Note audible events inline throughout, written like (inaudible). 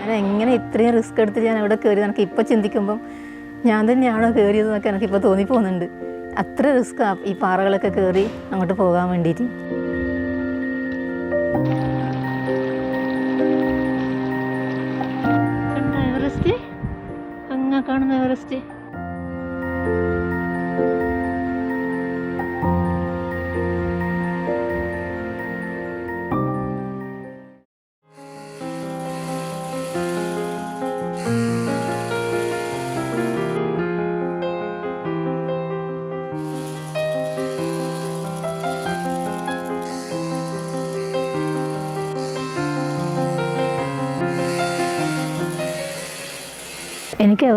ഞാൻ എങ്ങനെ ഇത്രയും റിസ്ക് എടുത്ത് ഞാൻ അവിടെ കയറി നമുക്ക് ഇപ്പോൾ ചിന്തിക്കുമ്പം ഞാൻ തന്നെയാണോ കയറിയതെന്നൊക്കെ എനിക്കിപ്പോൾ തോന്നിപ്പോകുന്നുണ്ട്. അത്ര റിസ്ക് ഈ പാറകളൊക്കെ കയറി അങ്ങോട്ട് പോകാൻ വേണ്ടിയിട്ട് എവറസ്റ്റ്? അങ്ങ കാണുന്ന എവറസ്റ്റ്?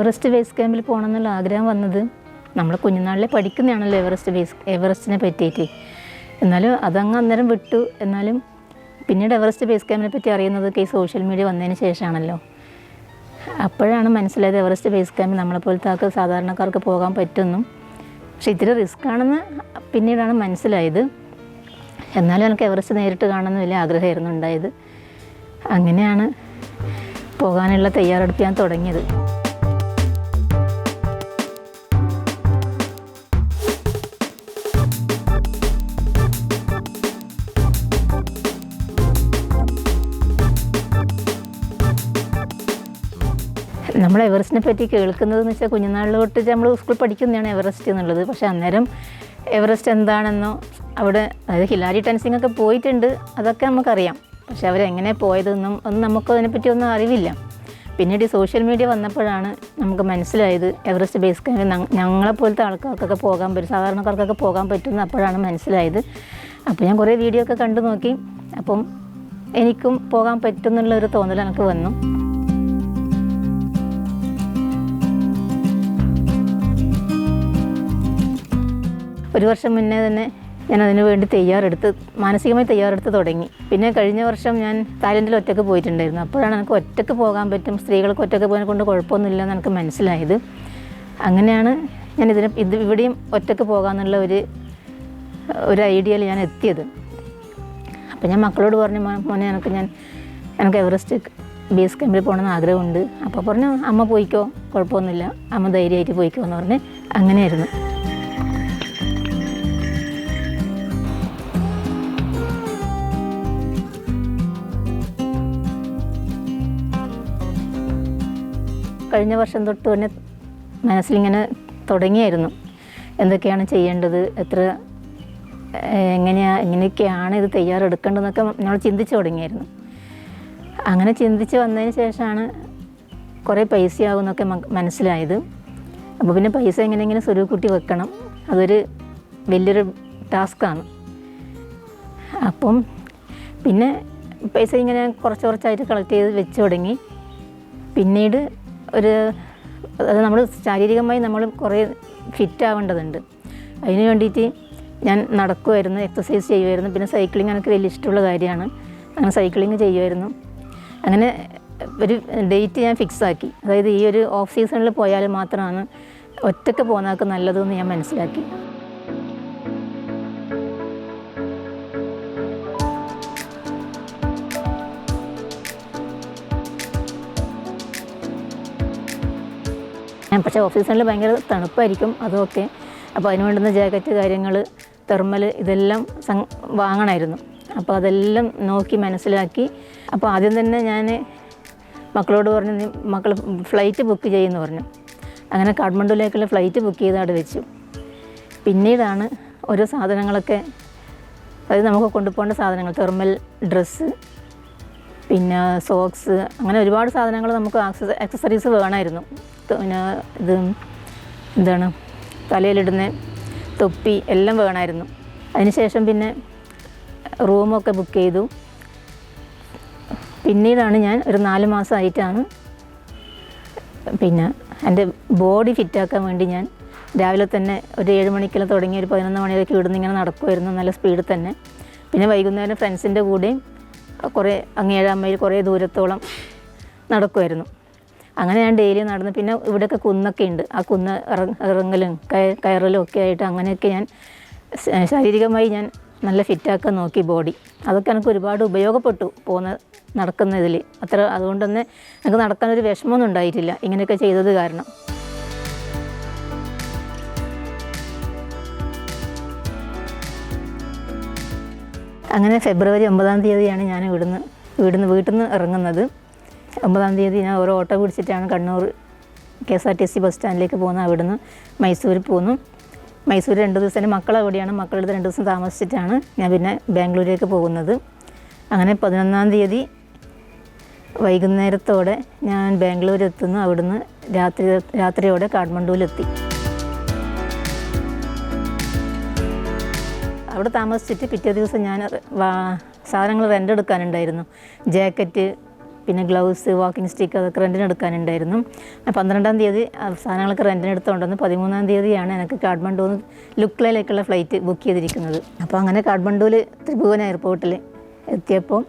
എവറസ്റ്റ് ബേസ് ക്യാമ്പിൽ പോകണം എന്നുള്ള ആഗ്രഹം വന്നത് നമ്മൾ കുഞ്ഞുനാളിലെ പഠിക്കുന്നതാണല്ലോ എവറസ്റ്റ് ബേസ് എവറസ്റ്റിനെ പറ്റിയിട്ട്. എന്നാലും അതങ്ങ് അന്നേരം വിട്ടു. എന്നാലും പിന്നീട് എവറസ്റ്റ് ബേസ് ക്യാമ്പിനെ പറ്റി അറിയുന്നതൊക്കെ ഈ സോഷ്യൽ മീഡിയ വന്നതിന് ശേഷമാണല്ലോ. അപ്പോഴാണ് മനസ്സിലായത് എവറസ്റ്റ് ബേസ് ക്യാമ്പിൽ നമ്മളെപ്പോലത്തെ ആൾക്ക് സാധാരണക്കാർക്ക് പോകാൻ പറ്റുമെന്നും പക്ഷെ ഇത്തിരി റിസ്ക് ആണെന്ന് പിന്നീടാണ് മനസ്സിലായത്. എന്നാലും എനിക്ക് എവറസ്റ്റ് നേരിട്ട് കാണണമെന്ന് വലിയ ആഗ്രഹമായിരുന്നു ഉണ്ടായത്. അങ്ങനെയാണ് പോകാനുള്ള തയ്യാറെടുപ്പ് ഞാൻ തുടങ്ങിയത്. നമ്മൾ എവറസ്റ്റിനെ പറ്റി കേൾക്കുന്നതെന്ന് വെച്ചാൽ കുഞ്ഞുനാളിൽ തൊട്ട് നമ്മൾ സ്കൂളിൽ പഠിക്കുന്നതാണ് എവറസ്റ്റ് എന്നുള്ളത്. പക്ഷേ അന്നേരം എവറസ്റ്റ് എന്താണെന്നോ അവിടെ അതായത് ഹിലാരി ടെൻസിങ് ഒക്കെ പോയിട്ടുണ്ട് അതൊക്കെ നമുക്കറിയാം. പക്ഷെ അവരെങ്ങനെ പോയതെന്നും ഒന്നും നമുക്ക് അതിനെപ്പറ്റി ഒന്നും അറിവില്ല. പിന്നീട് ഈ സോഷ്യൽ മീഡിയ വന്നപ്പോഴാണ് നമുക്ക് മനസ്സിലായത് എവറസ്റ്റ് ബേസ് ക്യാമ്പിൽ ഞങ്ങളെപ്പോലത്തെ ആൾക്കാർക്കൊക്കെ പോകാൻ പറ്റും സാധാരണക്കാർക്കൊക്കെ പോകാൻ പറ്റുമെന്ന് അപ്പോഴാണ് മനസ്സിലായത്. അപ്പോൾ ഞാൻ കുറേ വീഡിയോ ഒക്കെ കണ്ടു നോക്കി. അപ്പം എനിക്കും പോകാൻ പറ്റുമെന്നുള്ള ഒരു തോന്നൽ എനിക്ക് വന്നു. ഒരു വർഷം മുന്നേ തന്നെ ഞാൻ അതിനു വേണ്ടി തയ്യാറെടുത്ത് മാനസികമായി തയ്യാറെടുത്ത് തുടങ്ങി. പിന്നെ കഴിഞ്ഞ വർഷം ഞാൻ തായ്ലൻഡിൽ ഒറ്റയ്ക്ക് പോയിട്ടുണ്ടായിരുന്നു. അപ്പോഴാണ് എനിക്ക് ഒറ്റയ്ക്ക് പോകാൻ പറ്റും സ്ത്രീകൾക്ക് ഒറ്റയ്ക്ക് പോകാൻ കൊണ്ട് കുഴപ്പമൊന്നുമില്ല എന്ന് എനിക്ക് മനസ്സിലായത്. അങ്ങനെയാണ് ഞാൻ ഇതിന് ഇത് ഇവിടെയും ഒറ്റയ്ക്ക് പോകാമെന്നുള്ള ഒരു ഒരു ഐഡിയയിൽ ഞാൻ എത്തിയത്. അപ്പം ഞാൻ മക്കളോട് പറഞ്ഞു മോനെ എനിക്ക് ഞാൻ എനിക്ക് എവറസ്റ്റ് ബേസ് ക്യാമ്പിൽ പോകണമെന്ന് ആഗ്രഹമുണ്ട്. അപ്പോൾ പറഞ്ഞു അമ്മ പോയിക്കോ കുഴപ്പമൊന്നുമില്ല. അമ്മ ധൈര്യമായിട്ട് പോയിക്കോ എന്ന് പറഞ്ഞ് അങ്ങനെയായിരുന്നു. കഴിഞ്ഞ വർഷം തൊട്ട് തന്നെ മനസ്സിലിങ്ങനെ തുടങ്ങിയായിരുന്നു. എന്തൊക്കെയാണ് ചെയ്യേണ്ടത്? എത്ര എങ്ങനെയാ എങ്ങനെയൊക്കെയാണ് ഇത് തയ്യാറെടുക്കേണ്ടതെന്നൊക്കെ നമ്മൾ ചിന്തിച്ചു തുടങ്ങിയായിരുന്നു. അങ്ങനെ ചിന്തിച്ച് വന്നതിന് ശേഷമാണ് കുറേ പൈസയാകും എന്നൊക്കെ മ- മനസ്സിലായത്. അപ്പോൾ പിന്നെ പൈസ എങ്ങനെയെങ്കിലും കുട്ടി വെക്കണം. അതൊരു വലിയൊരു ടാസ്ക്കാണ്. അപ്പം പിന്നെ പൈസ ഇങ്ങനെ കുറച്ച് കുറച്ചായിട്ട് കളക്ട് ചെയ്ത് വെച്ച് തുടങ്ങി. പിന്നീട് ഒരു അത് നമ്മൾ ശാരീരികമായി നമ്മൾ കുറേ ഫിറ്റ് ആവേണ്ടതുണ്ട്. അതിന് വേണ്ടിയിട്ട് ഞാൻ നടക്കുമായിരുന്നു എക്സസൈസ് ചെയ്യുമായിരുന്നു പിന്നെ സൈക്ലിംഗ് എനിക്ക് വലിയ ഇഷ്ടമുള്ള കാര്യമാണ്. അങ്ങനെ സൈക്ലിംഗ് ചെയ്യുമായിരുന്നു അങ്ങനെ ഒരു ഡേറ്റ് ഞാൻ ഫിക്സ് ആക്കി. അതായത് ഈ ഒരു ഓഫ് സീസണിൽ പോയാൽ മാത്രമാണ് ഒറ്റയ്ക്ക് പോകുന്നതൊക്കെ നല്ലതെന്ന് ഞാൻ മനസ്സിലാക്കി. പക്ഷേ ഓഫീസിൽ ഭയങ്കര തണുപ്പായിരിക്കും അതൊക്കെ അപ്പോൾ അതിന് വേണ്ടുന്ന ജാക്കറ്റ് കാര്യങ്ങൾ തെർമൽ ഇതെല്ലാം വാങ്ങണമായിരുന്നു. അപ്പോൾ അതെല്ലാം നോക്കി മനസ്സിലാക്കി. അപ്പോൾ ആദ്യം തന്നെ ഞാൻ മക്കളോട് പറഞ്ഞു മക്കൾ ഫ്ലൈറ്റ് ബുക്ക് ചെയ്യുമെന്ന് പറഞ്ഞു. അങ്ങനെ കാഠ്മണ്ഡുവിലേക്കുള്ള ഫ്ലൈറ്റ് ബുക്ക് ചെയ്ത് അവിടെ വെച്ചു. പിന്നീടാണ് ഓരോ സാധനങ്ങളൊക്കെ അതായത് നമുക്ക് കൊണ്ടുപോകേണ്ട സാധനങ്ങൾ തെർമൽ ഡ്രസ്സ് പിന്നെ സോക്സ് അങ്ങനെ ഒരുപാട് സാധനങ്ങൾ നമുക്ക് ആക്സസ ആക്സസറീസ് വേണമായിരുന്നു. പിന്നെ ഇത് എന്താണ് തലയിലിടുന്ന തൊപ്പി എല്ലാം വേണമായിരുന്നു. അതിനുശേഷം പിന്നെ റൂമൊക്കെ ബുക്ക് ചെയ്തു. പിന്നീടാണ് ഞാൻ ഒരു നാല് മാസമായിട്ടാണ് പിന്നെ എന്റെ ബോഡി ഫിറ്റാക്കാൻ വേണ്ടി ഞാൻ രാവിലെ തന്നെ ഒരു ഏഴ് മണിക്കെല്ലാം തുടങ്ങി ഒരു പതിനൊന്ന് മണിവരെയൊക്കെ ഇവിടുന്ന് ഇങ്ങനെ നടക്കുമായിരുന്നു നല്ല സ്പീഡിൽ തന്നെ. പിന്നെ വൈകുന്നേരം ഫ്രണ്ട്സിന്റെ കൂടെയും കുറേ അങ്ങ് ഏഴാം മൈൽ കുറേ ദൂരത്തോളം നടക്കുമായിരുന്നു. അങ്ങനെ ഞാൻ ഡെയിലി നടന്ന് പിന്നെ ഇവിടെയൊക്കെ കുന്നൊക്കെ ഉണ്ട്. ആ കുന്ന് ഇറ- ഇറങ്ങലും കയ- കയറലും ഒക്കെ ആയിട്ട് അങ്ങനെയൊക്കെ ഞാൻ ശാരീരികമായി ഞാൻ നല്ല ഫിറ്റാക്കാൻ നോക്കി ബോഡി അതൊക്കെ എനിക്ക് ഒരുപാട് ഉപയോഗപ്പെട്ടു പോകുന്ന നടക്കുന്നതിൽ അത്ര അതുകൊണ്ട് തന്നെ എനിക്ക് നടക്കാനൊരു വിഷമമൊന്നും ഉണ്ടായിട്ടില്ല. ഇങ്ങനെയൊക്കെ ചെയ്തത് കാരണം. അങ്ങനെ ഫെബ്രുവരി ഒമ്പതാം തീയതിയാണ് ഞാൻ ഇവിടുന്ന് ഇവിടുന്ന് വീട്ടിൽ നിന്ന് ഇറങ്ങുന്നത്. ഒമ്പതാം തീയതി ഞാൻ ഓരോ ഓട്ടോ പിടിച്ചിട്ടാണ് Kannur K S R T C bus സ്റ്റാൻഡിലേക്ക് പോകുന്നത്. അവിടുന്ന് മൈസൂർ പോന്നു മൈസൂർ രണ്ട് ദിവസം എന്റെ മക്കൾ അവിടെയാണ് മക്കളുടെ രണ്ട് ദിവസം താമസിച്ചിട്ടാണ് ഞാൻ പിന്നെ ബാംഗ്ലൂരിലേക്ക് പോകുന്നത്. അങ്ങനെ പതിനൊന്നാം തീയതി വൈകുന്നേരത്തോടെ ഞാൻ ബാംഗ്ലൂർ എത്തുന്നു. അവിടുന്ന് രാത്രി രാത്രിയോടെ കാഠ്മണ്ഡുവിലെത്തി അവിടെ താമസിച്ചിട്ട് പിറ്റേ ദിവസം ഞാൻ സാധനങ്ങൾ റെന്റ് എടുക്കാനുണ്ടായിരുന്നു. ജാക്കറ്റ് പിന്നെ ഗ്ലൗസ് വാക്കിംഗ് സ്റ്റിക്ക് അതൊക്കെ റെന്റിന് എടുക്കാനുണ്ടായിരുന്നു. പന്ത്രണ്ടാം തീയതി സാധനങ്ങളൊക്കെ റെന്റിന് എടുത്തുകൊണ്ടെന്ന് പതിമൂന്നാം തീയതിയാണ് എനിക്ക് കാഠ്മണ്ഡുവിൽ ലുക്ലയിലേക്കുള്ള ഫ്ലൈറ്റ് ബുക്ക് ചെയ്തിരിക്കുന്നത്. അപ്പോൾ അങ്ങനെ കാഠ്മണ്ഡുവിൽ ത്രിഭുവൻ എയർപോർട്ടിൽ എത്തിയപ്പോൾ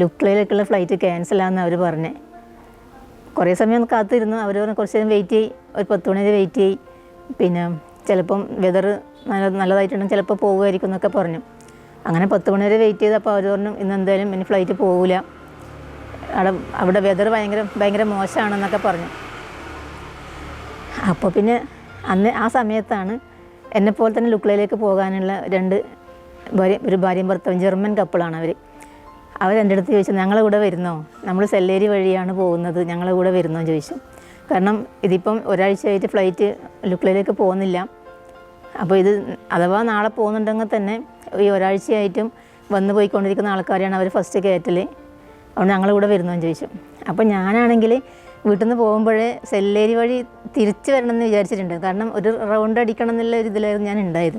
ലുക്ലയിലേക്കുള്ള ഫ്ലൈറ്റ് ക്യാൻസലാണെന്ന് അവർ പറഞ്ഞേ. കുറേ സമയം കാത്തിരുന്നു. അവർ കുറച്ച് നേരം വെയിറ്റ് ചെയ്യും. ഒരു പത്ത് മണി വരെ വെയിറ്റ് ചെയ്യും. പിന്നെ ചിലപ്പം വെതർ നല്ല നല്ലതായിട്ടുണ്ടെങ്കിൽ ചിലപ്പോൾ പോകുമായിരിക്കും എന്നൊക്കെ പറഞ്ഞു. അങ്ങനെ പത്ത് മണി വരെ വെയിറ്റ് ചെയ്തപ്പോൾ അവർ പറഞ്ഞു ഇന്ന് എന്തായാലും ഇനി ഫ്ലൈറ്റ് പോകില്ല അവിടെ അവിടെ വെതർ ഭയങ്കര ഭയങ്കര മോശമാണെന്നൊക്കെ പറഞ്ഞു. അപ്പോൾ പിന്നെ അന്ന് ആ സമയത്താണ് എന്നെപ്പോലെ തന്നെ ലുക്ലയിലേക്ക് പോകാനുള്ള രണ്ട് ഭാര്യ ഒരു ഭാര്യയും ഭർത്താവും ജർമ്മൻ കപ്പിളാണ് അവർ അവരെന്റെ അടുത്ത് ചോദിച്ചു ഞങ്ങളെ കൂടെ വരുന്നോ? നമ്മൾ സെല്ലേരി വഴിയാണ് പോകുന്നത് ഞങ്ങളെ കൂടെ വരുന്നോ? ചോദിച്ചു. കാരണം ഇതിപ്പം ഒരാഴ്ചയായിട്ട് ഫ്ലൈറ്റ് ലുക്ലയിലേക്ക് പോകുന്നില്ല. അപ്പോൾ ഇത് അഥവാ നാളെ പോകുന്നുണ്ടെങ്കിൽ തന്നെ ഈ ഒരാഴ്ചയായിട്ടും വന്നു പോയിക്കൊണ്ടിരിക്കുന്ന ആൾക്കാരെയാണ് അവർ ഫസ്റ്റ് കയറ്റൽ അതുകൊണ്ട് വരുന്നോ എന്ന് ചോദിച്ചു. അപ്പോൾ ഞാനാണെങ്കിൽ വീട്ടിൽ നിന്ന് പോകുമ്പോഴേ സെല്ലേരി വഴി തിരിച്ച് വരണമെന്ന് വിചാരിച്ചിട്ടുണ്ട്. കാരണം ഒരു റൗണ്ട് അടിക്കണം എന്നുള്ള ഒരു ഇതിലായിരുന്നു ഞാൻ ഉണ്ടായത്.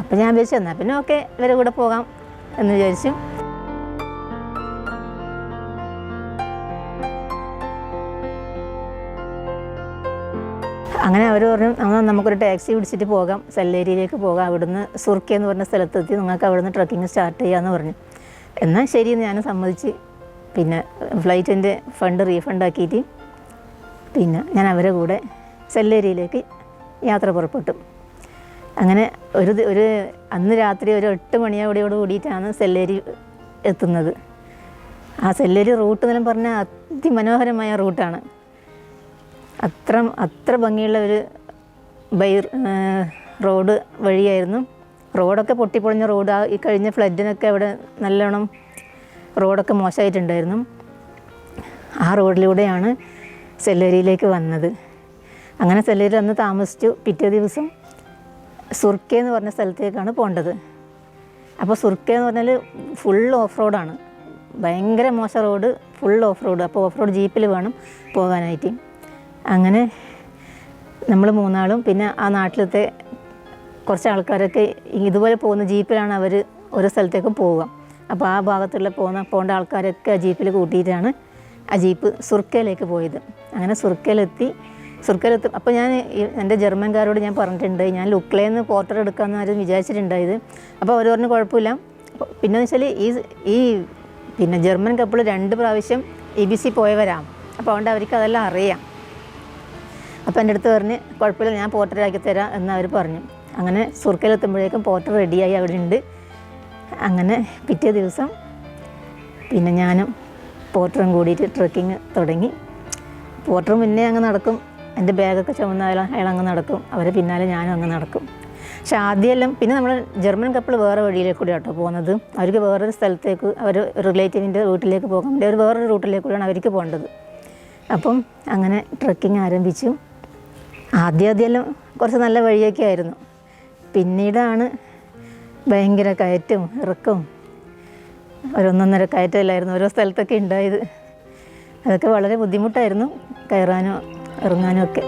അപ്പോൾ ഞാൻ വിചാരിച്ചു എന്നാൽ പിന്നെ ഓക്കെ ഇവരെ കൂടെ പോകാം എന്ന് വിചാരിച്ചു. അങ്ങനെ അവർ പറഞ്ഞു എന്നാൽ നമുക്കൊരു ടാക്സി പിടിച്ചിട്ട് പോകാം സെല്ലേരിയിലേക്ക് പോകാം. അവിടുന്ന് സുർക്കി എന്ന് പറഞ്ഞ സ്ഥലത്തെത്തി നിങ്ങൾക്ക് അവിടുന്ന് ട്രക്കിങ് സ്റ്റാർട്ട് ചെയ്യാമെന്ന് പറഞ്ഞു. എന്നാൽ ശരിയെന്ന് ഞാൻ സമ്മതിച്ച്. പിന്നെ ഫ്ലൈറ്റിന്റെ ഫണ്ട് റീഫണ്ട് ആക്കിയിട്ട് പിന്നെ ഞാൻ അവരെ കൂടെ സെല്ലേരിയിലേക്ക് യാത്ര പുറപ്പെട്ടു. അങ്ങനെ ഒരു ഒരു അന്ന് രാത്രി ഒരു എട്ട് മണിയോടെയോട് കൂടിയിട്ടാണ് സെല്ലേരി എത്തുന്നത്. ആ സെല്ലേരി റൂട്ട് എന്നെല്ലാം പറഞ്ഞാൽ അതിമനോഹരമായ റൂട്ടാണ്. അത്ര അത്ര ഭംഗിയുള്ള ഒരു ബൈ റോഡ് വഴിയായിരുന്നു. റോഡൊക്കെ പൊട്ടിപ്പൊളിഞ്ഞ റോഡ്. ഈ കഴിഞ്ഞ ഫ്ലഡിനൊക്കെ അവിടെ നല്ലോണം റോഡൊക്കെ മോശമായിട്ടുണ്ടായിരുന്നു. ആ റോഡിലൂടെയാണ് സെല്ലേരിയിലേക്ക് വന്നത്. അങ്ങനെ സെല്ലേരി അന്ന് താമസിച്ചു. പിറ്റേ ദിവസം സുർക്കെ എന്ന് പറഞ്ഞ സ്ഥലത്തേക്കാണ് പോകേണ്ടത് അപ്പോൾ സുർക്കെ എന്ന് പറഞ്ഞാൽ ഫുൾ ഓഫ് റോഡാണ് ഭയങ്കര മോശം റോഡ് ഫുൾ ഓഫ് റോഡ് അപ്പോൾ ഓഫ് റോഡ് ജീപ്പിൽ വേണം പോകാനായിട്ട്. അങ്ങനെ നമ്മൾ മൂന്നാളും പിന്നെ ആ നാട്ടിലത്തെ കുറച്ച് ആൾക്കാരൊക്കെ ഇതുപോലെ പോകുന്ന ജീപ്പിലാണ് അവർ ഓരോ സ്ഥലത്തേക്കും പോവുക. അപ്പോൾ ആ ഭാഗത്തുള്ള പോകുന്ന പോകേണ്ട ആൾക്കാരൊക്കെ ആ ജീപ്പിൽ കൂട്ടിയിട്ടാണ് ആ ജീപ്പ് സുർക്കയിലേക്ക് പോയത്. അങ്ങനെ സുർക്കയിലെത്തി സുർക്കയിലെത്തും അപ്പോൾ ഞാൻ എന്റെ ജർമ്മൻകാരോട് ഞാൻ പറഞ്ഞിട്ടുണ്ട് ഞാൻ ലുക്ലേന്ന് പോർട്ടർ എടുക്കാമെന്ന് ആരും വിചാരിച്ചിട്ടുണ്ടായത്. അപ്പോൾ അവർ പറഞ്ഞു കുഴപ്പമില്ല. പിന്നെ വെച്ചാൽ ഈ ഈ പിന്നെ ജർമ്മൻ കപ്പിൾ രണ്ട് പ്രാവശ്യം ഇ ബി സി പോയവരാം. അപ്പോൾ അതുകൊണ്ട് അവർക്ക് അതെല്ലാം അറിയാം. അപ്പോൾ എന്റെ അടുത്ത് പറഞ്ഞ് കുഴപ്പമില്ല ഞാൻ പോർട്ടറാക്കി തരാം എന്ന് അവർ പറഞ്ഞു. അങ്ങനെ സുർക്കയിലെത്തുമ്പോഴേക്കും പോർട്ടർ റെഡിയായി അവിടെ ഉണ്ട്. അങ്ങനെ പിറ്റേ ദിവസം പിന്നെ ഞാനും പോർട്ടറും കൂടിയിട്ട് ട്രക്കിങ് തുടങ്ങി. പോർട്ടർ മുന്നേ അങ്ങ് നടക്കും. എന്റെ ബാഗൊക്കെ ചുമന്നായാലും അയാൾ അങ്ങ് നടക്കും. അവരെ പിന്നാലെ ഞാനും അങ്ങ് നടക്കും. പക്ഷെ ആദ്യമെല്ലാം പിന്നെ നമ്മൾ ജർമ്മൻ കപ്പിൾ വേറെ വഴിയിലേക്ക് കൂടി കേട്ടോ പോകുന്നത്. അവർക്ക് വേറൊരു സ്ഥലത്തേക്ക് അവർ റിലേറ്റീവിന്റെ വീട്ടിലേക്ക് പോകാൻ വേണ്ടി അവർ വേറൊരു റൂട്ടിലേക്ക് കൂടിയാണ് അവർക്ക് പോകേണ്ടത്. അപ്പം അങ്ങനെ ട്രക്കിംഗ് ആരംഭിച്ചു. ആദ്യം ആദ്യമെല്ലാം കുറച്ച് നല്ല വഴിയൊക്കെ ആയിരുന്നു. പിന്നീടാണ് ഭയങ്കര കയറ്റവും ഇറക്കവും. ഒരൊന്നൊന്നര കയറ്റമില്ലായിരുന്നു. ഓരോ സ്ഥലത്തൊക്കെ ഉണ്ടായത്. അതൊക്കെ വളരെ ബുദ്ധിമുട്ടായിരുന്നു കയറാനോ ഇറങ്ങാനോ ഒക്കെ.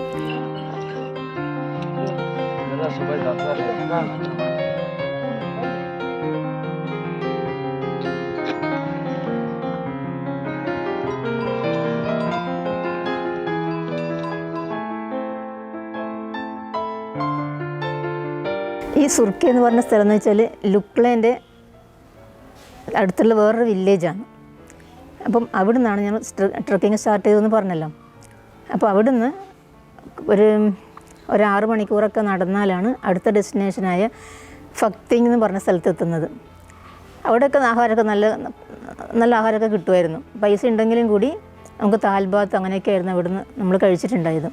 ഈ സുർക്കി എന്ന് പറഞ്ഞ സ്ഥലം എന്ന് വെച്ചാൽ ലുക്ലേന്റെ അടുത്തുള്ള വേറൊരു വില്ലേജാണ്. അപ്പം അവിടെ നിന്നാണ് ഞാൻ ട്രക്കിങ് സ്റ്റാർട്ട് ചെയ്തതെന്ന് പറഞ്ഞല്ലോ. അപ്പോൾ അവിടെ നിന്ന് ഒരു ഒരു ആറ് മണിക്കൂറൊക്കെ നടന്നാലാണ് അടുത്ത ഡെസ്റ്റിനേഷനായ ഫക്തിങ് എന്ന് പറഞ്ഞ സ്ഥലത്ത് എത്തുന്നത്. അവിടെയൊക്കെ ആഹാരമൊക്കെ നല്ല നല്ല ആഹാരമൊക്കെ കിട്ടുമായിരുന്നു. പൈസ ഉണ്ടെങ്കിലും കൂടി നമുക്ക് താൽബാത്ത് അങ്ങനെയൊക്കെ ആയിരുന്നു അവിടുന്ന് നമ്മൾ കഴിച്ചിട്ടുണ്ടായത്.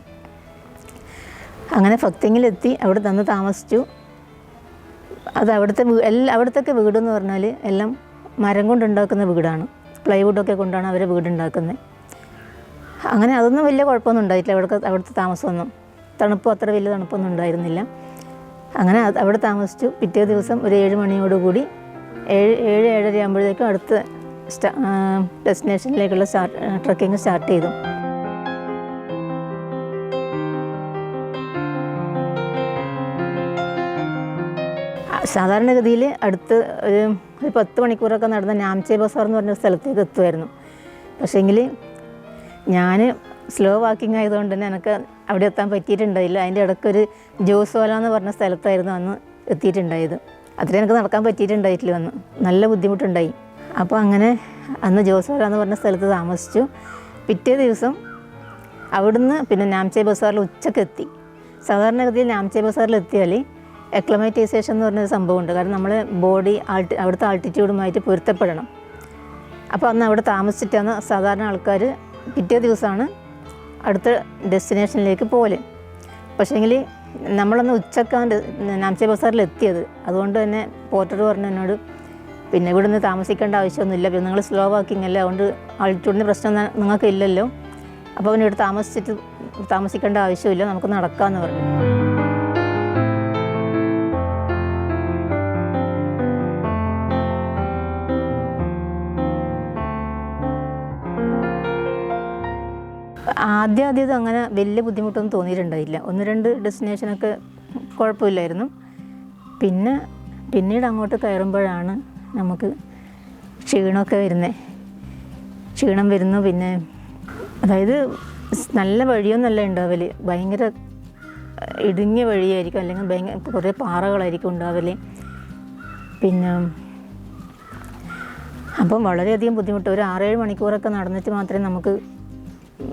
അങ്ങനെ ഫക്തിങ്ങിലെത്തി അവിടെ തന്ന് താമസിച്ചു. അത് അവിടുത്തെ എല്ലാ അവിടുത്തെ വീടെന്ന് പറഞ്ഞാൽ എല്ലാം മരം കൊണ്ടുണ്ടാക്കുന്ന വീടാണ്. പ്ലൈവുഡൊക്കെ കൊണ്ടാണ് അവരെ വീടുണ്ടാക്കുന്നത് അങ്ങനെ അതൊന്നും വലിയ കുഴപ്പമൊന്നും ഉണ്ടായിട്ടില്ല. അവിടുത്തെ അവിടുത്തെ താമസമൊന്നും തണുപ്പോ അത്ര വലിയ തണുപ്പൊന്നും ഉണ്ടായിരുന്നില്ല. അങ്ങനെ അവിടെ താമസിച്ചു. പിറ്റേ ദിവസം ഒരു ഏഴ് മണിയോടുകൂടി ഏഴ് ഏഴ് ഏഴര ആകുമ്പോഴത്തേക്കും അടുത്ത സ്റ്റാ ഡെസ്റ്റിനേഷനിലേക്കുള്ള സ്റ്റാർട്ട് ട്രക്കിങ് സ്റ്റാർട്ട് ചെയ്തു. സാധാരണഗതിയിൽ അടുത്ത് ഒരു ഒരു പത്ത് മണിക്കൂറൊക്കെ നടന്ന നാംചെ ബസാർ എന്ന് പറഞ്ഞ സ്ഥലത്തേക്ക് എത്തുമായിരുന്നു. പക്ഷേങ്കിൽ ഞാൻ സ്ലോ വാക്കിംഗ് ആയതുകൊണ്ട് തന്നെ എനിക്ക് അവിടെ എത്താൻ പറ്റിയിട്ടുണ്ടായില്ല. അതിന്റെ ഇടയ്ക്കൊരു ജോസോല എന്ന് പറഞ്ഞ സ്ഥലത്തായിരുന്നു അന്ന് എത്തിയിട്ടുണ്ടായത്. അത്രയും എനിക്ക് നടക്കാൻ പറ്റിയിട്ടുണ്ടായിട്ടില്ല അന്ന്. നല്ല ബുദ്ധിമുട്ടുണ്ടായി. അപ്പോൾ അങ്ങനെ അന്ന് ജോസോല എന്ന് പറഞ്ഞ സ്ഥലത്ത് താമസിച്ചു. പിറ്റേ ദിവസം അവിടുന്ന് പിന്നെ നാംചെ ബസാറിൽ ഉച്ചക്കെത്തി സാധാരണഗതിയിൽ നാംചെ ബസാറിൽ എത്തിയാൽ എക്ലമൈറ്റൈസേഷൻ എന്ന് പറഞ്ഞൊരു സംഭവമുണ്ട്. കാരണം നമ്മൾ ബോഡി ആൾട്ടി അവിടുത്തെ ആൾട്ടിറ്റ്യൂഡുമായിട്ട് പൊരുത്തപ്പെടണം. അപ്പോൾ അന്ന് അവിടെ താമസിച്ചിട്ടാണ് സാധാരണ ആൾക്കാർ പിറ്റേ ദിവസമാണ് അടുത്ത ഡെസ്റ്റിനേഷനിലേക്ക് പോകൽ പക്ഷേങ്കിൽ നമ്മളന്ന് ഉച്ചക്കാണ്ട് നാംസി ബസാറിൽ എത്തിയത്. അതുകൊണ്ട് തന്നെ പോർട്ടർ പറഞ്ഞു എന്നോട് പിന്നെ ഇവിടെ നിന്ന് താമസിക്കേണ്ട ആവശ്യമൊന്നുമില്ല. പിന്നെ നിങ്ങൾ സ്ലോ വാക്കിംഗ് അല്ലേ? അതുകൊണ്ട് ആൾട്ടിറ്റ്യൂഡിന്റെ പ്രശ്നം നിങ്ങൾക്ക് ഇല്ലല്ലോ അപ്പോൾ അവനിവിടെ താമസിച്ചിട്ട് താമസിക്കേണ്ട ആവശ്യമില്ല. നമുക്ക് നടക്കാമെന്ന് പറഞ്ഞു. ആദ്യം ആദ്യം അങ്ങനെ വലിയ ബുദ്ധിമുട്ടൊന്നും തോന്നിയിട്ടുണ്ടായില്ല. ഒന്ന് രണ്ട് ഡെസ്റ്റിനേഷനൊക്കെ കുഴപ്പമില്ലായിരുന്നു. പിന്നെ പിന്നീട് അങ്ങോട്ട് കയറുമ്പോഴാണ് നമുക്ക് ക്ഷീണമൊക്കെ വരുന്നത് ക്ഷീണം വരുന്നു പിന്നെ അതായത് നല്ല വഴിയൊന്നല്ല ഉണ്ടാവൽ. ഭയങ്കര ഇടുങ്ങിയ വഴിയായിരിക്കും. അല്ലെങ്കിൽ ഭയങ്കര കുറേ പാറകളായിരിക്കും ഉണ്ടാവൽ. പിന്നെ അപ്പം വളരെയധികം ബുദ്ധിമുട്ട്. ഒരു ആറേഴ് മണിക്കൂറൊക്കെ നടന്നിട്ട് മാത്രമേ നമുക്ക്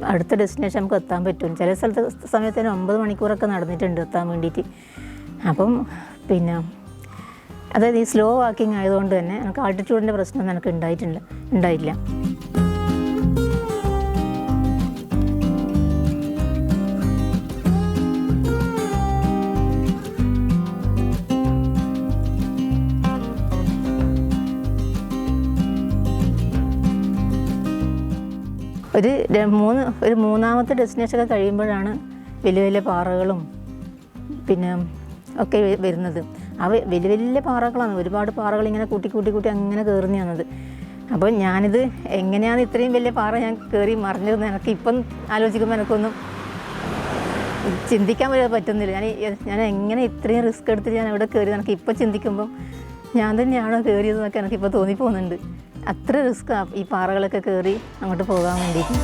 അടുത്ത ഡെസ്റ്റിനേഷൻ നമുക്ക് എത്താൻ പറ്റും. ചില സ്ഥലത്ത് സമയത്ത് തന്നെ ഒമ്പത് മണിക്കൂറൊക്കെ നടന്നിട്ടുണ്ട് എത്താൻ വേണ്ടിയിട്ട്. അപ്പം പിന്നെ അതായത് ഈ സ്ലോ വാക്കിംഗ് ആയതുകൊണ്ട് തന്നെ എനിക്ക് ആൾട്ടിറ്റ്യൂഡിന്റെ പ്രശ്നം എനിക്ക് ഉണ്ടായിട്ടില്ല ഉണ്ടായില്ല. ഒരു മൂന്ന് ഒരു മൂന്നാമത്തെ ഡെസ്റ്റിനേഷനൊക്കെ കഴിയുമ്പോഴാണ് വലിയ വലിയ പാറകളും പിന്നെ ഒക്കെ വരുന്നത്. അവ വലിയ വലിയ പാറകളാണ്. ഒരുപാട് പാറകൾ ഇങ്ങനെ കൂട്ടി കൂട്ടി കൂട്ടി അങ്ങനെ കയറുന്ന വന്നത് അപ്പോൾ ഞാനിത് എങ്ങനെയാണ് ഇത്രയും വലിയ പാറ ഞാൻ കയറി മറിഞ്ഞതെന്ന് എനിക്ക് ഇപ്പം ആലോചിക്കുമ്പോൾ എനിക്കൊന്നും ചിന്തിക്കാൻ പറ്റുന്നില്ല. ഞാൻ ഞാൻ എങ്ങനെ ഇത്രയും റിസ്ക് എടുത്തിട്ട് ഞാൻ അവിടെ കയറി എനിക്ക് ഇപ്പം ചിന്തിക്കുമ്പം ഞാൻ തന്നെയാണോ കയറിയതെന്നൊക്കെ എനിക്കിപ്പോൾ തോന്നിപ്പോകുന്നുണ്ട്. അത്ര റിസ്ക് ഈ പാറകളൊക്കെ കയറി അങ്ങോട്ട് പോകാൻ വേണ്ടിയിട്ട്.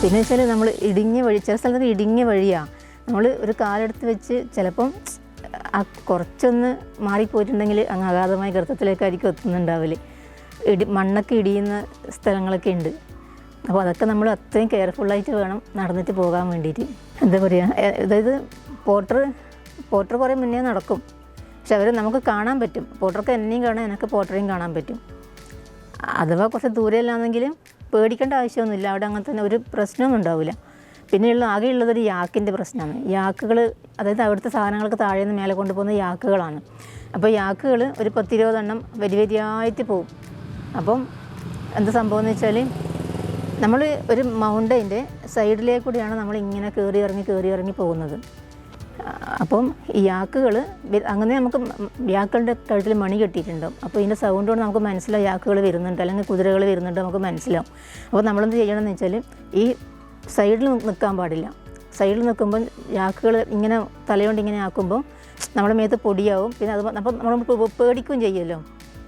പിന്നെ വെച്ചാൽ നമ്മൾ ഇടുങ്ങിയ വഴി ചില സ്ഥലത്തൊക്കെ ഇടുങ്ങിയ വഴിയാണ് നമ്മൾ ഒരു കാലെടുത്ത് വെച്ച് ചിലപ്പം ആ കുറച്ചൊന്ന് മാറിപ്പോയിട്ടുണ്ടെങ്കിൽ അങ്ങ് അഗാധമായ ഗർത്തത്തിലേക്കായിരിക്കും എത്തുന്നുണ്ടാവില്ല ഇടി മണ്ണൊക്കെ ഇടിയുന്ന സ്ഥലങ്ങളൊക്കെ ഉണ്ട്. അപ്പോൾ അതൊക്കെ നമ്മൾ അത്രയും കെയർഫുള്ളായിട്ട് വേണം നടന്നിട്ട് പോകാൻ വേണ്ടിയിട്ട്. എന്താ പറയുക അതായത് പോട്ടർ പോട്ടർ കുറേ മുന്നേ നടക്കും. പക്ഷെ അവർ നമുക്ക് കാണാൻ പറ്റും. പോട്ടർക്ക് എന്നെയും കാണാൻ എനിക്ക് പോട്ടറേയും കാണാൻ പറ്റും. അഥവാ കുറച്ച് ദൂരെയല്ലാന്നെങ്കിലും പേടിക്കേണ്ട ആവശ്യമൊന്നുമില്ല. അവിടെ അങ്ങനെ തന്നെ ഒരു പ്രശ്നമൊന്നും ഉണ്ടാവില്ല. പിന്നെയുള്ള ആകെ ഒരു യാക്കിന്റെ പ്രശ്നമാണ്. യാക്കുകൾ അതായത് അവിടുത്തെ സാധനങ്ങൾക്ക് താഴെ നിന്ന് മേലെ കൊണ്ടുപോകുന്ന യാക്കുകളാണ്. അപ്പോൾ യാക്കുകൾ ഒരു പത്തിരുപതെണ്ണം വരി വരിയായിട്ട് പോകും അപ്പം എന്താ സംഭവം എന്ന് വെച്ചാൽ നമ്മൾ ഒരു മൗണ്ടൈന്റെ സൈഡിലേക്ക് കൂടിയാണ് നമ്മൾ ഇങ്ങനെ കയറി ഇറങ്ങി കയറി ഇറങ്ങി പോകുന്നത്. അപ്പം ഈ യാക്കുകൾ അങ്ങനെ നമുക്ക് യാക്കളുടെ കഴുത്തിൽ മണി കെട്ടിയിട്ടുണ്ടാവും അപ്പോൾ ഇതിന്റെ സൗണ്ട് കൊണ്ട് നമുക്ക് മനസ്സിലാവും യാക്കുകൾ വരുന്നുണ്ട് അല്ലെങ്കിൽ കുതിരകൾ വരുന്നുണ്ട് നമുക്ക് മനസ്സിലാവും. അപ്പോൾ നമ്മളെന്ത് ചെയ്യണമെന്ന് വെച്ചാൽ ഈ സൈഡിൽ നിൽക്കാൻ പാടില്ല. സൈഡിൽ നിൽക്കുമ്പോൾ യാക്കുകൾ ഇങ്ങനെ തലയോണ്ട് ഇങ്ങനെ ആക്കുമ്പോൾ നമ്മുടെ മേത്ത് പൊടിയാവും. പിന്നെ അത് അപ്പോൾ നമ്മൾ പേടിക്കുകയും ചെയ്യുമല്ലോ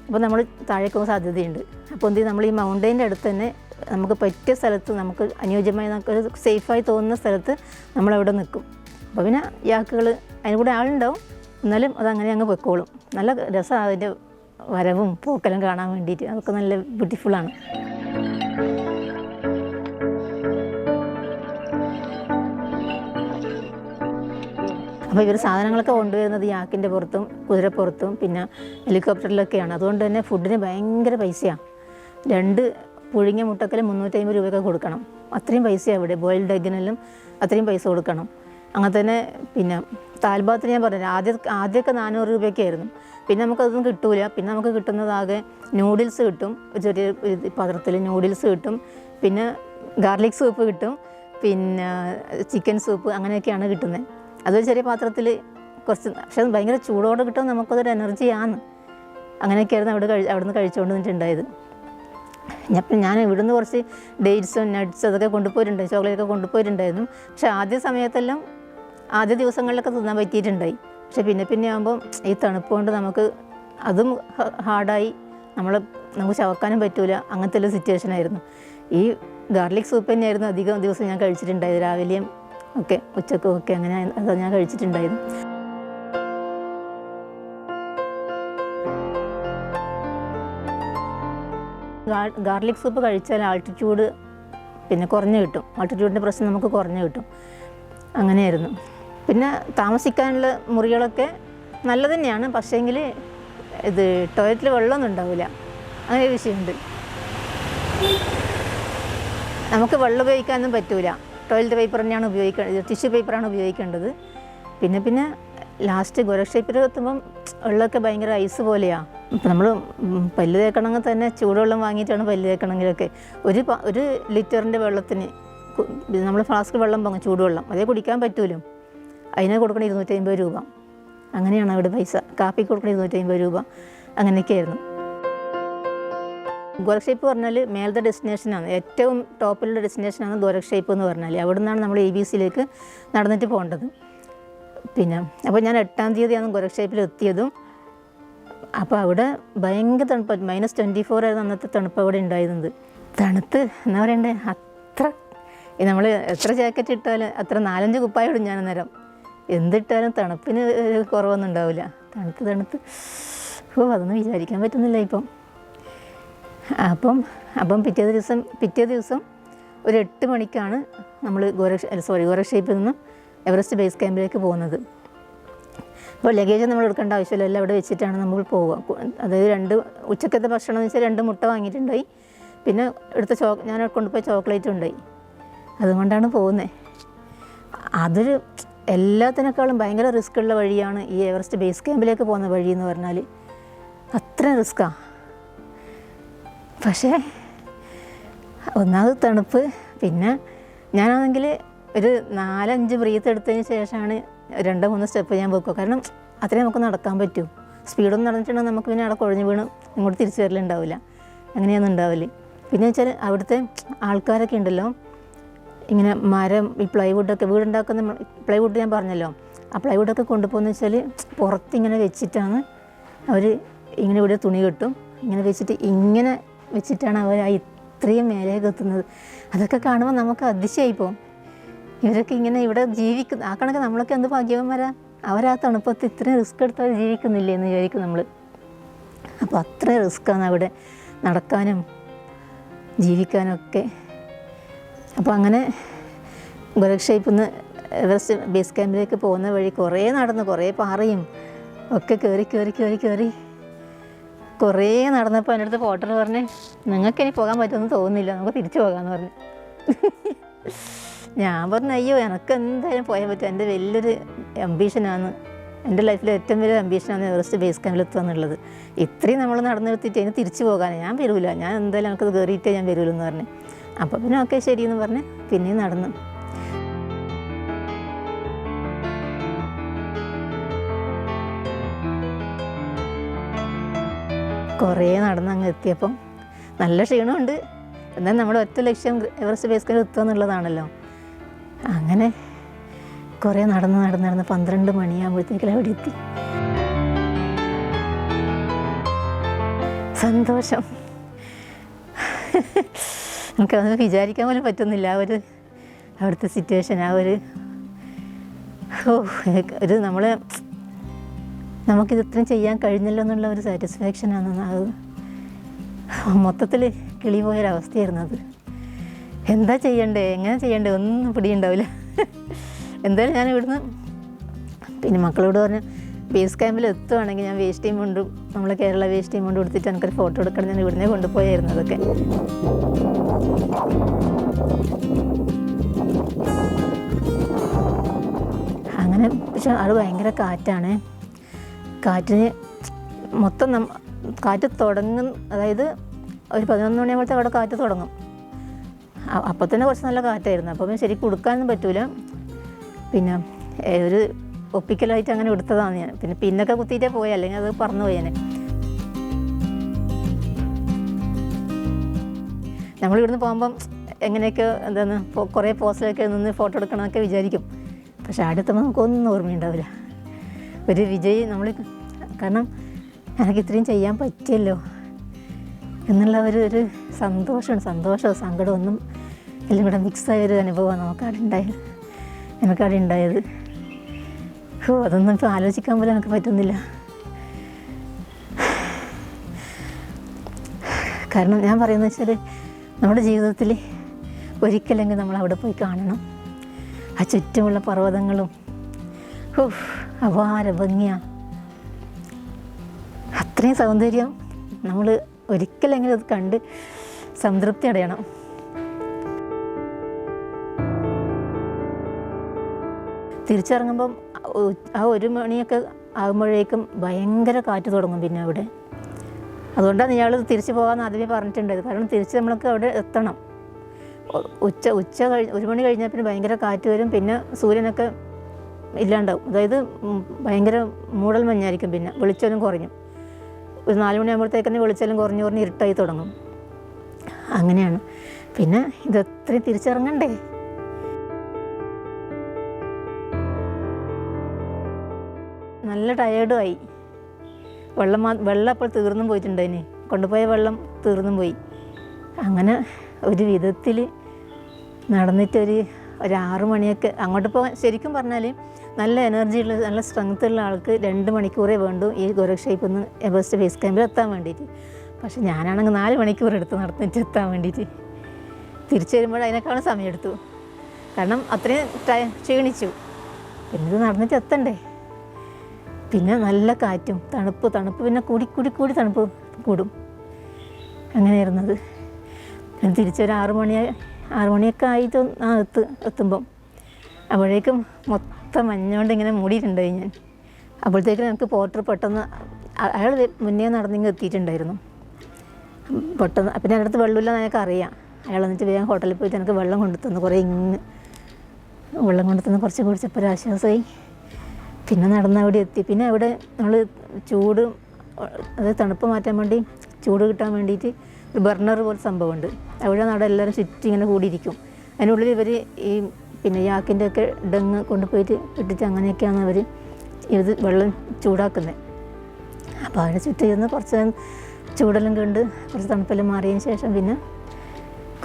അപ്പോൾ നമ്മൾ താഴേക്ക് സാധ്യതയുണ്ട്. അപ്പോൾ എന്ത് നമ്മൾ ഈ മൗണ്ടൈന്റെ അടുത്ത് തന്നെ നമുക്ക് പറ്റിയ സ്ഥലത്ത് നമുക്ക് അനുയോജ്യമായി നമുക്ക് ഒരു സേഫായി തോന്നുന്ന സ്ഥലത്ത് നമ്മളവിടെ നിൽക്കും. അപ്പോൾ പിന്നെ യാക്കുകൾ അതിന് കൂടെ ആളുണ്ടാവും. എന്നാലും അതങ്ങനെ അങ്ങ് പൊയ്ക്കോളും. നല്ല രസമാണ് അതിന്റെ വരവും പൂക്കലും കാണാൻ വേണ്ടിയിട്ട്. അതൊക്കെ നല്ല ബ്യൂട്ടിഫുള്ളാണ് അപ്പോൾ ഇവർ സാധനങ്ങളൊക്കെ കൊണ്ടുവരുന്നത് യാക്കിന്റെ പുറത്തും കുതിരപ്പുറത്തും പിന്നെ ഹെലികോപ്റ്ററിലൊക്കെയാണ് അതുകൊണ്ട് തന്നെ ഫുഡിന് ഭയങ്കര പൈസയാണ്. രണ്ട് പുഴുങ്ങിയ മുട്ടക്കൽ മുന്നൂറ്റമ്പത് രൂപയൊക്കെ കൊടുക്കണം. അത്രയും പൈസ അവിടെ. ബോയിൽഡ് എഗ്ഗിനെല്ലാം അത്രയും പൈസ കൊടുക്കണം. അങ്ങനെ തന്നെ പിന്നെ താൽഭാഗത്തിന് ഞാൻ പറഞ്ഞു ആദ്യ ആദ്യമൊക്കെ നാനൂറ് രൂപയൊക്കെ ആയിരുന്നു. പിന്നെ നമുക്കതൊന്നും കിട്ടൂല. പിന്നെ നമുക്ക് കിട്ടുന്നതാകെ നൂഡിൽസ് കിട്ടും. ചെറിയ പാത്രത്തിൽ നൂഡിൽസ് കിട്ടും. പിന്നെ ഗാർലിക് സൂപ്പ് കിട്ടും. പിന്നെ ചിക്കൻ സൂപ്പ് അങ്ങനെയൊക്കെയാണ് കിട്ടുന്നത് അതൊരു ചെറിയ പാത്രത്തിൽ കുറച്ച് പക്ഷെ ഭയങ്കര ചൂടോടെ കിട്ടും. നമുക്കതൊരു എനർജിയാണ് അങ്ങനെയൊക്കെയായിരുന്നു അവിടെ കഴി അവിടുന്ന് കഴിച്ചുകൊണ്ട് നിന്നിട്ടുണ്ടായത് ഞാൻ ഞാൻ ഇവിടുന്ന് കുറച്ച് ഡേറ്റ്സും നട്ട്സ് അതൊക്കെ കൊണ്ടുപോയിട്ടുണ്ട് ചോക്ലേറ്റ് ഒക്കെ കൊണ്ടുപോയിട്ടുണ്ടായിരുന്നു. പക്ഷെ ആദ്യ സമയത്തെല്ലാം ആദ്യ ദിവസങ്ങളിലൊക്കെ തിന്നാൻ പറ്റിയിട്ടുണ്ടായി. പക്ഷെ പിന്നെ പിന്നെ ആകുമ്പം ഈ തണുപ്പ് കൊണ്ട് നമുക്ക് അതും ഹാർഡായി നമ്മൾ നമുക്ക് ചവക്കാനും പറ്റൂല. അങ്ങനത്തെ ഒരു സിറ്റുവേഷൻ ആയിരുന്നു. ഈ ഗാർലിക് സൂപ്പ് തന്നെയായിരുന്നു അധികം ദിവസം ഞാൻ കഴിച്ചിട്ടുണ്ടായത്. രാവിലെയും ഒക്കെ ഉച്ചക്കും ഒക്കെ അങ്ങനെ അത് ഞാൻ കഴിച്ചിട്ടുണ്ടായിരുന്നു ഗാർലിക് സൂപ്പ് കഴിച്ചാൽ ആൾട്ടിറ്റ്യൂഡ് പിന്നെ കുറഞ്ഞു കിട്ടും. ആൾട്ടിറ്റ്യൂഡിന്റെ പ്രശ്നം നമുക്ക് കുറഞ്ഞു കിട്ടും. അങ്ങനെയായിരുന്നു. പിന്നെ താമസിക്കാനുള്ള മുറികളൊക്കെ നല്ലത് തന്നെയാണ്. പക്ഷേങ്കിൽ ഇത് ടോയ്ലറ്റിൽ വെള്ളമൊന്നും ഉണ്ടാവില്ല. അങ്ങനെ വിഷയമുണ്ട്. നമുക്ക് വെള്ളം ഉപയോഗിക്കാനൊന്നും പറ്റൂല. ടോയ്ലറ്റ് പേപ്പർ തന്നെയാണ് ഉപയോഗിക്കേണ്ടത് ടിഷ്യൂ പേപ്പറാണ് ഉപയോഗിക്കേണ്ടത്. പിന്നെ പിന്നെ ലാസ്റ്റ് ഗോരക്ഷേപ്പിൽ എത്തുമ്പം വെള്ളമൊക്കെ ഭയങ്കര ഐസ് പോലെയാണ് ഇപ്പം നമ്മൾ പല്ല് തേക്കണമെങ്കിൽ തന്നെ ചൂടുവെള്ളം വാങ്ങിയിട്ടാണ് പല്ല് തേക്കണമെങ്കിലൊക്കെ. ഒരു ഒരു ലിറ്ററിന്റെ വെള്ളത്തിന് നമ്മൾ ഫ്ലാസ്ക് വെള്ളം പോകും ചൂടുവെള്ളം. അതേ കുടിക്കാൻ പറ്റൂലും? അതിനെ കൊടുക്കണം ഇരുന്നൂറ്റി അമ്പത് രൂപ. അങ്ങനെയാണ് അവിടെ പൈസ. കാപ്പി കൊടുക്കണം ഇരുന്നൂറ്റി അമ്പത് രൂപ. അങ്ങനെയൊക്കെയായിരുന്നു. ഗോരക്ഷേപ്പ് പറഞ്ഞാൽ മേലത്തെ ഡെസ്റ്റിനേഷനാണ്. ഏറ്റവും ടോപ്പിലുള്ള ഡെസ്റ്റിനേഷനാണ് ഗോരക്ഷേപ്പ് എന്ന് പറഞ്ഞാൽ അവിടെ നിന്നാണ് നമ്മൾ എ ബി സിയിലേക്ക് നടന്നിട്ട് പോകേണ്ടത്. പിന്നെ അപ്പോൾ ഞാൻ എട്ടാം തീയതിയാണ് ഗോരക്ഷേപ്പിൽ എത്തിയതും അപ്പോൾ അവിടെ ഭയങ്കര തണുപ്പ്. മൈനസ് ട്വന്റി ഫോർ ആയിരുന്നു അന്നത്തെ തണുപ്പ് അവിടെ ഉണ്ടായിരുന്നത്. തണുത്ത് എന്നാ പറയണ്ടേ? അത്ര നമ്മൾ എത്ര ജാക്കറ്റ് ഇട്ടാലും അത്ര നാലഞ്ച് കുപ്പായ ഇടും ഞാൻ അന്നേരം. എന്തിട്ടാലും തണുപ്പിന് കുറവൊന്നും ഉണ്ടാവില്ല. തണുത്ത് തണുത്ത്. ഓ അതൊന്നും വിചാരിക്കാൻ പറ്റുന്നില്ല ഇപ്പം. അപ്പം അപ്പം പിറ്റേ ദിവസം പിറ്റേ ദിവസം ഒരു എട്ട് മണിക്കാണ് നമ്മൾ ഗോരക്ഷ സോറി ഗോരക്ഷേപ്പിൽ നിന്നും എവറസ്റ്റ് ബേസ് ക്യാമ്പിലേക്ക് പോകുന്നത്. അപ്പോൾ ലഗേജ് നമ്മൾ എടുക്കേണ്ട ആവശ്യമില്ല എല്ലാം അവിടെ വെച്ചിട്ടാണ് നമ്മൾ പോവുക. അതായത് രണ്ട് ഉച്ചക്കത്തെ ഭക്ഷണം എന്ന് വെച്ചാൽ രണ്ട് മുട്ട വാങ്ങിയിട്ടുണ്ടായി. പിന്നെ എടുത്ത ചോ ഞാൻ കൊണ്ടുപോയി ചോക്ലേറ്റും ഉണ്ടായി. അതുകൊണ്ടാണ് പോകുന്നത് അതൊരു എല്ലാത്തിനേക്കാളും ഭയങ്കര റിസ്ക് ഉള്ള വഴിയാണ് ഈ എവറസ്റ്റ് ബേസ് ക്യാമ്പിലേക്ക് പോകുന്ന വഴി എന്ന് പറഞ്ഞാൽ അത്ര റിസ്ക്കാണ് പക്ഷേ ഒന്നാമത് തണുപ്പ്. പിന്നെ ഞാനാണെങ്കിൽ ഒരു നാലഞ്ച് ബ്രീത്ത് എടുത്തതിന് ശേഷമാണ് രണ്ടോ മൂന്ന് സ്റ്റെപ്പ് ഞാൻ വെക്കുക കാരണം അത്രയും നമുക്ക് നടക്കാൻ പറ്റൂ. സ്പീഡൊന്നും നടന്നിട്ടുണ്ടെങ്കിൽ നമുക്ക് പിന്നെ അവിടെ കുഴഞ്ഞു വീണ് ഇങ്ങോട്ട് തിരിച്ചു വരലുണ്ടാവില്ല. അങ്ങനെയൊന്നും ഉണ്ടാവില്ല. പിന്നെ വെച്ചാൽ അവിടുത്തെ ആൾക്കാരൊക്കെ ഉണ്ടല്ലോ. ഇങ്ങനെ മരം ഈ പ്ലൈവുഡൊക്കെ വീടുണ്ടാക്കുന്ന പ്ലൈവുഡ് ഞാൻ പറഞ്ഞല്ലോ. ആ പ്ലൈവുഡൊക്കെ കൊണ്ടുപോകുന്ന വെച്ചാൽ പുറത്തിങ്ങനെ വെച്ചിട്ടാണ് അവർ ഇങ്ങനെ ഇവിടെ തുണി കെട്ടും. ഇങ്ങനെ വെച്ചിട്ട് ഇങ്ങനെ വെച്ചിട്ടാണ് അവർ ആ ഇത്രയും മേലേക്ക് എത്തുന്നത്. അതൊക്കെ കാണുമ്പോൾ നമുക്ക് അതിശയായി പോകും. ഇവരൊക്കെ ഇങ്ങനെ ഇവിടെ ജീവിക്കുന്ന ആ കണക്ക് നമ്മളൊക്കെ എന്ത് ഭാഗ്യവന്മാരാ അവരാ തണുപ്പത്ത് ഇത്രയും റിസ്ക് എടുത്ത് അവർ ജീവിക്കുന്നില്ലേ എന്ന് വിചാരിക്കും നമ്മൾ അപ്പോൾ അത്ര റിസ്ക്കാണ് അവിടെ നടക്കാനും ജീവിക്കാനൊക്കെ. അപ്പോൾ അങ്ങനെ ഗോരക്ഷേപ്പിൽ നിന്ന് എവറസ്റ്റ് ബേസ് ക്യാമ്പിലേക്ക് പോകുന്ന വഴി കുറേ നടന്ന് കുറേ പാറയും ഒക്കെ കയറി കയറി കയറി കയറി കുറേ നടന്നപ്പോൾ എന്റെ അടുത്ത് പോട്ടർ പറഞ്ഞ് നിങ്ങൾക്ക് ഇനി പോകാൻ പറ്റുമെന്ന് തോന്നുന്നില്ല നമുക്ക് തിരിച്ചു പോകാമെന്ന് പറഞ്ഞു. ഞാൻ പറഞ്ഞു അയ്യോ എനിക്ക് എന്തായാലും പോയാൽ പറ്റും. എന്റെ വലിയൊരു അംബീഷനാണ് എന്റെ ലൈഫിലെ ഏറ്റവും വലിയ അംബീഷനാണ് എവറസ്റ്റ് ബേസ് ക്യാമ്പിൽ എത്തുക എന്നുള്ളത്. ഇത്രയും നമ്മൾ നടന്നു നിർത്തിയിട്ട് അതിന് തിരിച്ചു പോകാൻ ഞാൻ വരില്ല ഞാൻ എന്തായാലും എനിക്കത് കയറിയിട്ടേ ഞാൻ വരുമല്ലോ എന്ന് പറഞ്ഞു. അപ്പോൾ പിന്നെ ഓക്കെ ശരിയെന്ന് പറഞ്ഞ് പിന്നെയും നടന്നു. കുറേ നടന്ന് അങ്ങ് എത്തിയപ്പം നല്ല ക്ഷീണമുണ്ട്. എന്നാൽ നമ്മുടെ ഒറ്റ ലക്ഷ്യം എവറസ്റ്റ് ബേസ് ക്യാമ്പിൽ എത്തുക എന്നുള്ളതാണല്ലോ. അങ്ങനെ കുറേ നടന്ന് നടന്ന് നടന്ന് പന്ത്രണ്ട് മണിയാകുമ്പോഴത്തേക്കും അവിടെ എത്തി. സന്തോഷം. നമുക്കത് വിചാരിക്കാൻ പോലും പറ്റുന്നില്ല. ആ ഒരു അവിടുത്തെ സിറ്റുവേഷൻ ആ ഒരു ഓ ഒരു നമ്മൾ നമുക്കിത് ഇത്രയും ചെയ്യാൻ കഴിഞ്ഞല്ലോ എന്നുള്ള ഒരു സാറ്റിസ്ഫാക്ഷനാണ് അത് മൊത്തത്തിൽ കിളി പോയൊരവസ്ഥയായിരുന്നു അത്. എന്താ ചെയ്യണ്ടേ? എങ്ങനെ ചെയ്യണ്ടേ? ഒന്നും പിടിയുണ്ടാവില്ല. എന്തായാലും ഞാൻ ഇവിടുന്ന് പിന്നെ മക്കളോട് പറഞ്ഞു ബേസ് ക്യാമ്പിൽ എത്തുവാണെങ്കിൽ ഞാൻ വേസ്റ്റ് ടീം കൊണ്ടും നമ്മളെ കേരള വേസ്റ്റ് ടീം കൊണ്ട് കൊടുത്തിട്ട് എനിക്കൊരു ഫോട്ടോ എടുക്കണം. ഞാൻ ഇവിടുന്ന് കൊണ്ടുപോയായിരുന്നു അതൊക്കെ. അങ്ങനെ പക്ഷെ അത് ഭയങ്കര കാറ്റാണ്. കാറ്റിന് മൊത്തം കാറ്റ് തുടങ്ങും അതായത് ഒരു പതിനൊന്ന് മണിയാകുമ്പോഴത്തെ അവിടെ കാറ്റ് തുടങ്ങും. അപ്പോൾ തന്നെ കുറച്ച് നല്ല കാറ്റായിരുന്നു. അപ്പോൾ പിന്നെ ശരിക്കും ഉടുക്കാനൊന്നും പറ്റൂല. പിന്നെ ഒരു ഒപ്പിക്കലായിട്ട് അങ്ങനെ എടുത്തതാണ് ഞാൻ. പിന്നെ പിന്നൊക്കെ കുത്തിയിട്ടേ പോയി. അല്ലെങ്കിൽ അത് പറന്നു പോയി ഞാൻ. നമ്മൾ ഇവിടുന്ന് പോകുമ്പം എങ്ങനെയൊക്കെ എന്താണ് കുറേ പോസ്റ്റിലൊക്കെ നിന്ന് ഫോട്ടോ എടുക്കണമെന്നൊക്കെ വിചാരിക്കും. പക്ഷെ അടുത്തുമ്പോൾ നമുക്കൊന്നും ഓർമ്മയുണ്ടാവില്ല ഒരു വിജയ് നമ്മൾ കാരണം എനിക്ക് ഇത്രയും ചെയ്യാൻ പറ്റിയല്ലോ. എന്നുള്ള ഒരു ഒരു സന്തോഷമാണ്. സന്തോഷമോ സങ്കടമോ ഒന്നും എല്ലാം കൂടെ മിക്സായ ഒരു അനുഭവമാണ് നമുക്കവിടെ ഉണ്ടായത് എനിക്കവിടെ ഉണ്ടായത് ഓ അതൊന്നും ഇപ്പോൾ ആലോചിക്കാൻ പോലും എനിക്ക് പറ്റുന്നില്ല. കാരണം ഞാൻ പറയുന്നത് വെച്ചാൽ നമ്മുടെ ജീവിതത്തിൽ ഒരിക്കലെങ്കിൽ നമ്മൾ അവിടെ പോയി കാണണം. ആ ചുറ്റുമുള്ള പർവതങ്ങളും ഓ അപാര ഭംഗിയാണ് അത്രയും സൗന്ദര്യം നമ്മൾ ഒരിക്കലെങ്കിലും അത് കണ്ട് സംതൃപ്തി അടയണം. തിരിച്ചിറങ്ങുമ്പം ആ ഒരു മണിയൊക്കെ ആകുമ്പോഴേക്കും ഭയങ്കര കാറ്റ് തുടങ്ങും പിന്നെ അവിടെ. അതുകൊണ്ടാണ് ഇയാൾ തിരിച്ചു പോകാമെന്ന് ആദ്യമേ പറഞ്ഞിട്ടുണ്ടായത്. കാരണം തിരിച്ച് നമ്മൾക്ക് അവിടെ എത്തണം. ഉച്ച ഉച്ച കഴിഞ്ഞ് ഒരു മണി കഴിഞ്ഞാൽ പിന്നെ ഭയങ്കര കാറ്റ് വരും. പിന്നെ സൂര്യനൊക്കെ ഇല്ലാണ്ടാവും. അതായത് ഭയങ്കര മൂടൽ മഞ്ഞായിരിക്കും പിന്നെ. വെളിച്ചലും കുറഞ്ഞു. ഒരു നാല് മണിയാകുമ്പോഴത്തേക്കന്നെ വെളിച്ചലും കുറഞ്ഞു കുറഞ്ഞ് ഇരുട്ടായി തുടങ്ങും. അങ്ങനെയാണ്. പിന്നെ ഇതത്രയും തിരിച്ചിറങ്ങണ്ടേ? നല്ല ടയേർഡും ആയി. വെള്ളം വെള്ളം അപ്പോൾ തീർന്നും പോയിട്ടുണ്ടതിന് കൊണ്ടുപോയ വെള്ളം തീർന്നും പോയി. അങ്ങനെ ഒരു വിധത്തിൽ നടന്നിട്ടൊരു ഒരു ആറ് മണിയൊക്കെ അങ്ങോട്ട് പോകാൻ ശരിക്കും പറഞ്ഞാൽ നല്ല എനർജി ഉള്ള നല്ല സ്ട്രെങ്ത് ഉള്ള ആൾക്ക് രണ്ട് മണിക്കൂറേ വേണ്ടു ഈ ഗോരക്ഷേപ്പിൽ നിന്ന് എവറസ്റ്റ് ബേസ് ക്യാമ്പിൽ എത്താൻ വേണ്ടിയിട്ട് പക്ഷെ ഞാനാണെങ്കിൽ നാല് മണിക്കൂർ എടുത്ത് നടന്നിട്ട് എത്താൻ വേണ്ടിയിട്ട് തിരിച്ചു വരുമ്പോൾ അതിനേക്കാളും സമയമെടുത്തു. കാരണം അത്രയും ക്ഷീണിച്ചു. പിന്നെ ഇത് നടന്നിട്ട് എത്തണ്ടേ? പിന്നെ നല്ല കാറ്റും തണുപ്പ് തണുപ്പ്. പിന്നെ കൂടി കൂടി കൂടി തണുപ്പ് കൂടും. അങ്ങനെയായിരുന്നത്. പിന്നെ തിരിച്ചൊരു ആറു മണി ആറു മണിയൊക്കെ ആയിട്ട് ആ എത്ത് എത്തുമ്പം അപ്പോഴേക്കും മൊത്തം മഞ്ഞുകൊണ്ട് ഇങ്ങനെ മൂടിയിട്ടുണ്ടായി ഞാൻ. അപ്പോഴത്തേക്കും എനിക്ക് പോർട്ടർ പെട്ടെന്ന് അയാൾ മുന്നേ നടന്നിങ്ങ് എത്തിയിട്ടുണ്ടായിരുന്നു. പെട്ടെന്ന് പിന്നെ എന്റെ അടുത്ത് വെള്ളമില്ല എനിക്ക് അറിയാം. അയാൾ എന്നിട്ട് വേഗം ഹോട്ടലിൽ പോയിട്ട് എനിക്ക് വെള്ളം കൊണ്ടുത്തന്നു കുറേ ഇങ്ങ് വെള്ളം കൊണ്ടുത്തന്ന് കുറച്ച് കുടിച്ചപ്പോൾ ഒരു ആശ്വാസമായി. പിന്നെ നടന്ന് അവിടെ എത്തി. പിന്നെ അവിടെ നമ്മൾ ചൂട് അത് തണുപ്പ് മാറ്റാൻ വേണ്ടി ചൂട് കിട്ടാൻ വേണ്ടിയിട്ട് ഒരു ബർണർ പോലെ സംഭവമുണ്ട്. അവിടെ അവിടെ എല്ലാവരും ചുറ്റി ഇങ്ങനെ കൂടിയിരിക്കും. അതിനുള്ളിൽ ഇവർ ഈ പിന്നെ യാക്കിന്റെ ഒക്കെ ഡങ്ങ് കൊണ്ടുപോയിട്ട് ഇട്ടിട്ട് അങ്ങനെയൊക്കെയാണ് അവർ ഇത് വെള്ളം ചൂടാക്കുന്നത് അപ്പോൾ അതിനെ ചുറ്റി ഇരുന്ന് കുറച്ച് ചൂടെല്ലാം കണ്ട് കുറച്ച് തണുപ്പെല്ലാം മാറിയതിന് ശേഷം പിന്നെ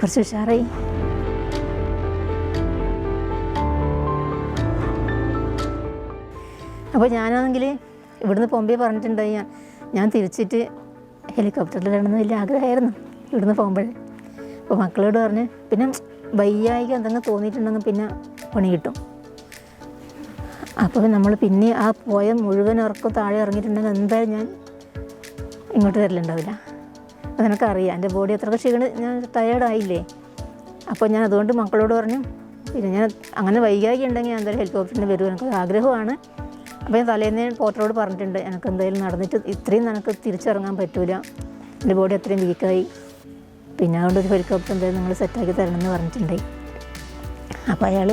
കുറച്ച് ഉഷാറായി. അപ്പോൾ ഞാനാണെങ്കിൽ ഇവിടുന്ന് പോമ്പേ പറഞ്ഞിട്ടുണ്ടായി ഞാൻ ഞാൻ തിരിച്ചിട്ട് ഹെലികോപ്റ്ററിൽ വരണമെന്ന് വലിയ ആഗ്രഹമായിരുന്നു ഇവിടുന്ന് പോകുമ്പോഴേ. അപ്പോൾ മക്കളോട് പറഞ്ഞ് പിന്നെ വയ്യായിക എന്തെങ്കിലും തോന്നിയിട്ടുണ്ടെങ്കിൽ പിന്നെ പണി കിട്ടും. അപ്പോൾ നമ്മൾ പിന്നെ ആ പോയ മുഴുവൻ ഉറക്കം താഴെ ഇറങ്ങിയിട്ടുണ്ടെങ്കിൽ എന്തായാലും ഞാൻ ഇങ്ങോട്ട് വരലുണ്ടാവില്ല. അതെനിക്കറിയാം എന്റെ ബോഡി എത്ര ക്ഷീണ ഞാൻ ടയേർഡായില്ലേ അപ്പോൾ ഞാൻ അതുകൊണ്ട് മക്കളോട് പറഞ്ഞു പിന്നെ ഞാൻ അങ്ങനെ വൈകാരിക ഉണ്ടെങ്കിൽ ഞാൻ എന്തായാലും ഹെലികോപ്റ്ററിന് വരും. എനിക്ക് ആഗ്രഹമാണ്. അപ്പോൾ ഞാൻ തലേന്ന് പോർട്ടറോട് പറഞ്ഞിട്ടുണ്ട് എനിക്ക് എന്തായാലും നടന്നിട്ട് ഇത്രയും നിനക്ക് തിരിച്ചിറങ്ങാൻ പറ്റൂല. എന്റെ ബോഡി അത്രയും വീക്കായി പിന്നെ അതുകൊണ്ട് ഒരു ഹെലികോപ്റ്റർ എന്തായാലും നിങ്ങൾ സെറ്റാക്കി തരണം എന്ന് പറഞ്ഞിട്ടുണ്ടായി അപ്പോൾ അയാൾ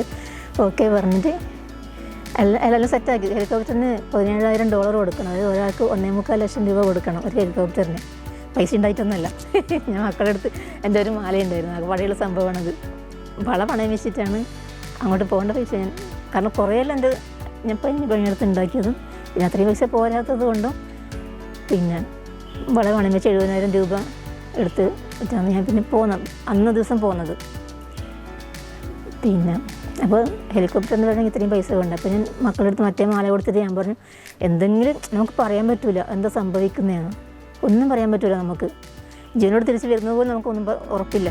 ഓക്കെ പറഞ്ഞിട്ട് എല്ലാം എല്ലാം സെറ്റാക്കി ഹെലികോപ്റ്ററിന് പതിനേഴായിരം ഡോളർ കൊടുക്കണം. അതായത് ഒരാൾക്ക് ഒന്നേ മുക്കാൽ ലക്ഷം രൂപ കൊടുക്കണം ഒരു ഹെലികോപ്റ്ററിന് പൈസ ഉണ്ടായിട്ടൊന്നുമല്ല. (laughs) ഞാൻ മക്കളുടെ അടുത്ത് എന്റെ ഒരു മാല ഉണ്ടായിരുന്നു അത് പഴയുള്ള സംഭവമാണത്. വള പണയം വെച്ചിട്ടാണ് അങ്ങോട്ട് പോകേണ്ട പൈസ ഞാൻ കാരണം കുറേയെല്ലാം എന്റെ ഞാൻ പഞ്ഞ് പണിയെടുത്ത് ഉണ്ടാക്കിയതും പിന്നെ അത്രയും പൈസ പോരാത്തത് കൊണ്ടും പിന്നെ വളരെ പണയം വെച്ച് എഴുപതിനായിരം രൂപ എടുത്ത് വെച്ചാണ് ഞാൻ പിന്നെ പോകുന്നത് അന്ന് ദിവസം പോകുന്നത് പിന്നെ അപ്പോൾ ഹെലികോപ്റ്റർ എന്ന് പറഞ്ഞാൽ ഇത്രയും പൈസ വേണ്ട? അപ്പോൾ ഞാൻ മക്കളുടെ അടുത്ത് മറ്റേ മാല കൊടുത്തിട്ട് ഞാൻ പറഞ്ഞു എന്തെങ്കിലും നമുക്ക് പറയാൻ പറ്റില്ല എന്താ സംഭവിക്കുന്നതാണ് ഒന്നും പറയാൻ പറ്റില്ല നമുക്ക്. ജീവനോട് തിരിച്ച് വരുന്നത് പോലും നമുക്കൊന്നും ഉറപ്പില്ല.